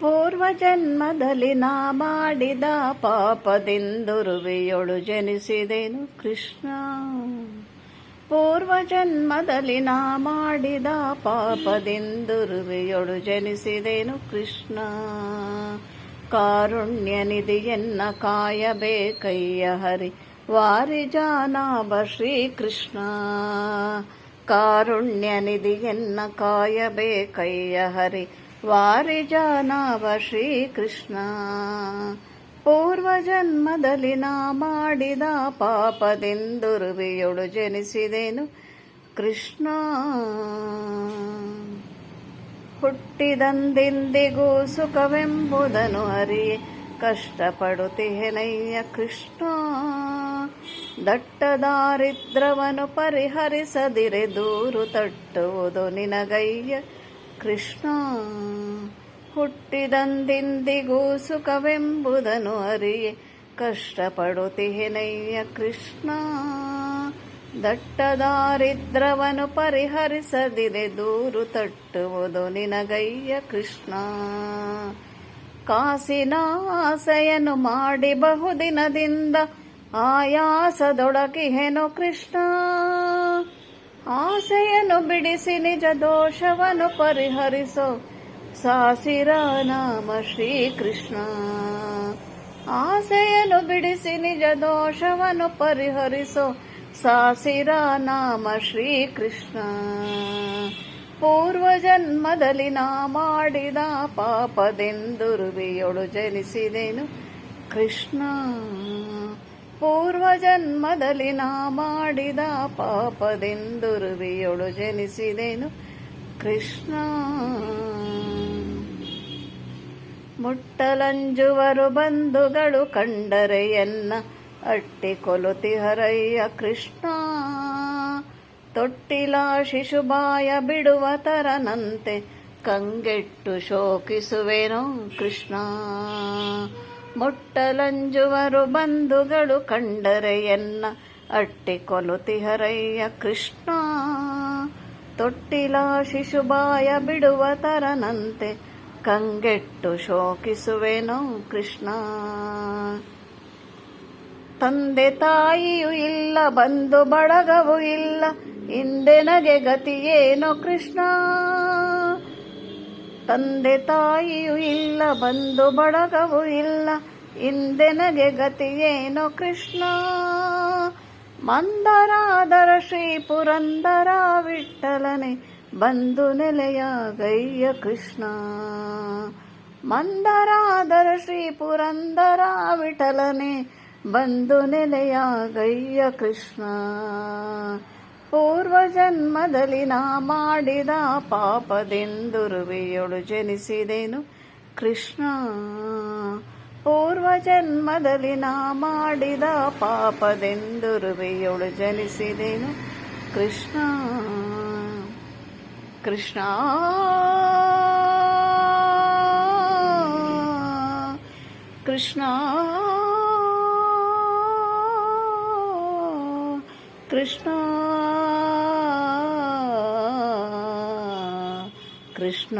ಪೂರ್ವ ಜನ್ಮದಲ್ಲಿ ನಾ ಮಾಡಿದ ಪಾಪದಿಂದುರುವೆಯೊಳು ಜನಿಸಿದೆನು ಕೃಷ್ಣ. ಪೂರ್ವ ಜನ್ಮದಲ್ಲಿ ನಾ ಮಾಡಿದ ಪಾಪದಿಂದುರುವೆಯೊಳು ಜನಿಸಿದೆನು ಕೃಷ್ಣ. ಕಾರುಣ್ಯ ನಿಧಿಯನ್ನ ಕಾಯಬೇಕಯ್ಯ ಹರಿ ವಾರಿಜಾನಾಭ ಶ್ರೀಕೃಷ್ಣ. ಕಾರುಣ್ಯ ನಿಧಿಯನ್ನ ಕಾಯಬೇಕಯ್ಯ ಹರಿ ವಾರಿಜಾನಾಭ ಶ್ರೀಕೃಷ್ಣ. ಪೂರ್ವ ಜನ್ಮದಲ್ಲಿ ನಾ ಮಾಡಿದ ಪಾಪದಿಂದುರುವಿಯೊಳು ಜನಿಸಿದೇನು ಕೃಷ್ಣ. ಹುಟ್ಟಿದಂದಿಂದಿಗೂ ಸುಖವೆಂಬುದನು ಅರಿ ಕಷ್ಟಪಡುತ್ತಿಹೆನಯ್ಯ ಕೃಷ್ಣ. ದಟ್ಟ ದಾರಿದ್ರವನು ಪರಿಹರಿಸದಿರೆ ದೂರು ತಟ್ಟುವುದು ನಿನಗಯ್ಯ. ಕೃಷ್ಣ ಹುಟ್ಟಿದಂದಿಂದಿಗೂ ಸುಖವೆಂಬುದನು ಅರಿಯೆ. ಕಷ್ಟಪಡುತ್ತಿಹೆನಯ್ಯ ಕೃಷ್ಣ. ದಟ್ಟ ದಾರಿದ್ರವನು ಪರಿಹರಿಸದಿದೆ, ದೂರು ತಟ್ಟುವುದು ನಿನಗಯ್ಯ ಕೃಷ್ಣ. ಕಾಸಿನ ಆಸೆಯನ್ನು ಮಾಡಿ ಬಹುದಿನದಿಂದ ಆಯಾಸದೊಡಕಿಹೆನು ಕೃಷ್ಣ. ಆಸೆಯನ್ನು ಬಿಡಿಸಿ ನಿಜ ದೋಷವನ್ನು ಪರಿಹರಿಸೋ. ಸಾಸಿರ ನಾಮ ಶ್ರೀಕೃಷ್ಣ. ಆಸೆಯನ್ನು ಬಿಡಿಸಿ ನಿಜ ದೋಷವನ್ನು ಪರಿಹರಿಸೋ. ಸಾಸಿರ ನಾಮ ಶ್ರೀಕೃಷ್ಣ. ಪೂರ್ವ ಜನ್ಮದಲ್ಲಿ ನಾ ಮಾಡಿದ ಪಾಪದೆಂದುರುವಿಯೊಳು ಜನಿಸಿದೆನು ಕೃಷ್ಣ. ಪೂರ್ವ ಜನ್ಮದಲ್ಲಿ ನಾ ಮಾಡಿದ ಪಾಪದೆಂದುರುವಿಯೊಳು ಜನಿಸಿದೆನು ಕೃಷ್ಣ. ಮುಟ್ಟಲಂಜುವರು ಬಂಧುಗಳು ಕಂಡರೆಯನ್ನ ಅಟ್ಟಿ ಕೊಲುತಿ ಹರಯ್ಯ ಕೃಷ್ಣ. ತೊಟ್ಟಿಲ ಶಿಶುಬಾಯ ಬಿಡುವ ತರನಂತೆ ಕಂಗೆಟ್ಟು ಶೋಕಿಸುವೆನೋ ಕೃಷ್ಣ. ಮುಟ್ಟಲಂಜುವರು ಬಂಧುಗಳು ಕಂಡರೆಯನ್ನ ಅಟ್ಟಿ ಕೊಲುತಿಹರಯ್ಯ ಕೃಷ್ಣ. ತೊಟ್ಟಿಲ ಶಿಶುಬಾಯ ಬಿಡುವ ತರನಂತೆ ಕಂಗೆಟ್ಟು ಶೋಕಿಸುವೆನೋ ಕೃಷ್ಣ. ತಂದೆ ತಾಯಿಯೂ ಇಲ್ಲ, ಬಂಧು ಬಳಗವೂ ಇಲ್ಲ ಹಿಂದೆನಗೆ ಗತಿಯೇನೋ ಕೃಷ್ಣ? ತಂದೆ ತಾಯಿಯೂ ಇಲ್ಲ ಬಂದು ಬಳಗವೂ ಇಲ್ಲ. ಹಿಂದೆನಗೆ ಗತಿಯೇನೋ ಕೃಷ್ಣ. ಮಂದರಾದರ ಶ್ರೀ ಪುರಂದರ ವಿಠಲನೆ ಬಂದು ನೆಲೆಯ ಗಯ್ಯ ಕೃಷ್ಣ. ಮಂದರಾದರ ಶ್ರೀ ಪುರಂದರ ವಿಠಲನೆ ಬಂದು ನೆಲೆಯಾಗಯ್ಯ ಕೃಷ್ಣ. ಪೂರ್ವ ಜನ್ಮದಲ್ಲಿ ನಾ ಮಾಡಿದ ಪಾಪದೆಂದುರುವೆಯೊಳು ಜನಿಸಿದೆನು ಕೃಷ್ಣ. ಪೂರ್ವ ಜನ್ಮದಲ್ಲಿ ನಾ ಮಾಡಿದ ಪಾಪದೆಂದುರುವೆಯೊಳು ಜನಿಸಿದೆನು ಕೃಷ್ಣ. ಕೃಷ್ಣ. ಕೃಷ್ಣ. ಕೃಷ್ಣ. ಕೃಷ್ಣ.